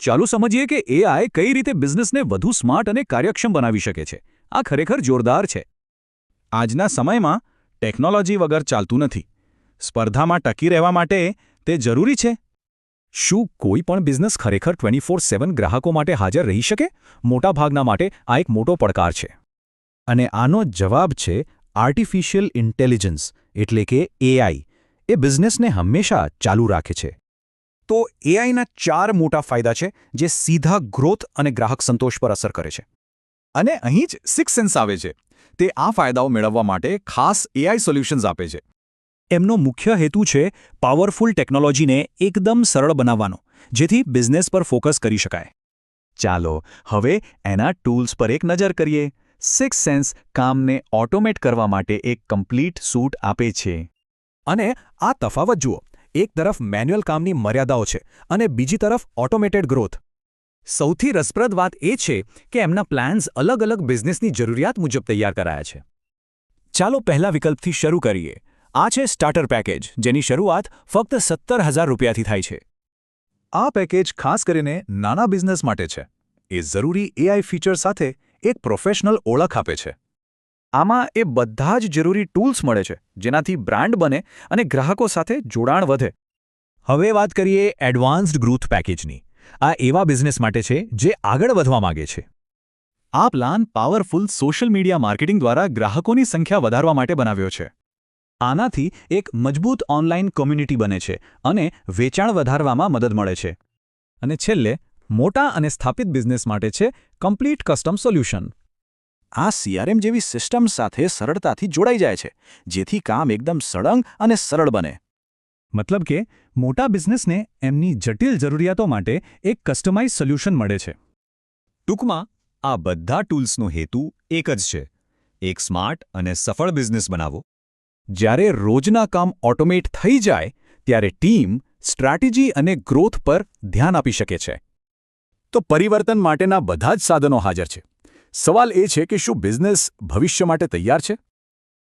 ચાલો સમજીએ કે એઆઈ કઈ રીતે બિઝનેસને વધુ સ્માર્ટ અને કાર્યક્ષમ બનાવી શકે છે. આ ખરેખર જોરદાર છે. આજના સમયમાં ટેકનોલોજી વગર ચાલતું નથી. સ્પર્ધામાં ટકી રહેવા માટે તે જરૂરી છે. શું કોઈ પણ બિઝનેસ ખરેખર ટ્વેન્ટી ફોર સેવન ગ્રાહકો માટે હાજર રહી શકે? મોટાભાગના માટે આ એક મોટો પડકાર છે. અને આનો જવાબ છે આર્ટિફિશિયલ ઇન્ટેલિજન્સ એટલે કે એઆઈ એ બિઝનેસને હંમેશા ચાલુ રાખે છે. તો એઆઈના ચાર મોટા ફાયદા છે, જે સીધા ગ્રોથ અને ગ્રાહક સંતોષ પર અસર કરે છે. અને અહીં જ સિક્સ સેન્સ આવે છે. તે આ ફાયદાઓ મેળવવા માટે ખાસ એઆઈ સોલ્યુશન્સ આપે છે. એમનો મુખ્ય હેતુ છે પાવરફુલ ટેકનોલોજીને એકદમ સરળ બનાવવાનો, જેથી બિઝનેસ પર ફોકસ કરી શકાય. ચાલો, હવે એના ટૂલ્સ પર એક નજર કરીએ. સિક્સ સેન્સ કામને ઓટોમેટ કરવા માટે એક કમ્પ્લીટ સૂટ આપે છે. અને આ તફાવત જુઓ. એક તરફ મેન્યુઅલ કામની મર્યાદાઓ છે અને બીજી તરફ ઓટોમેટેડ ગ્રોથ સૌથી રસપ્રદ વાત એ છે કે એમના પ્લાન્સ અલગ અલગ બિઝનેસની જરૂરિયાત મુજબ તૈયાર કરાયા છે. ચાલો પહેલા વિકલ્પથી શરૂ કરીએ. આ છે સ્ટાર્ટર પેકેજ જેની શરૂઆત ફક્ત સત્તર હજાર રૂપિયાથી થાય છે. આ પેકેજ ખાસ કરીને નાના બિઝનેસ માટે છે. એ જરૂરી એઆઈ ફીચર સાથે એક પ્રોફેશનલ ઓળખ આપે છે. આમાં એ બધા જ જરૂરી ટૂલ્સ મળે છે, જેનાથી બ્રાન્ડ બને અને ગ્રાહકો સાથે જોડાણ વધે. હવે વાત કરીએ એડવાન્સ્ડ ગ્રોથ પેકેજની. આ એવા બિઝનેસ માટે છે, જે આગળ વધવા માંગે છે. આ plan powerful social media marketing દ્વારા ગ્રાહકોની સંખ્યા વધારવા માટે બનાવ્યો છે. આનાથી એક મજબૂત ઓનલાઈન કોમ્યુનિટી બને છે અને વેચાણ વધારવામાં મદદ મળે છે. અને છેલ્લે, મોટા અને સ્થાપિત બિઝનેસ માટે છે, કમ્પ્લીટ કસ્ટમ સોલ્યુશન. આ સીઆરએમ જેવી સિસ્ટમ સાથે સરળતાથી જોડાઈ જાય છે, જેથી કામ એકદમ સળંગ અને સરળ બને. મતલબ કે, મોટા બિઝનેસને એમની જટિલ જરૂરિયાતો માટે એક કસ્ટમાઇઝ સોલ્યુશન મળે છે. ટૂંકમાં, આ બધા ટૂલ્સનો હેતુ એક જ છે, એક સ્માર્ટ અને સફળ બિઝનેસ બનાવો જ્યારે રોજના કામ ઓટોમેટ થઈ જાય, ત્યારે ટીમ સ્ટ્રેટેજી અને ગ્રોથ પર ધ્યાન આપી શકે છે. તો પરિવર્તન માટેના બધા જ સાધનો હાજર છે. સવાલ એ છે કે શું બિઝનેસ ભવિષ્ય માટે તૈયાર છે?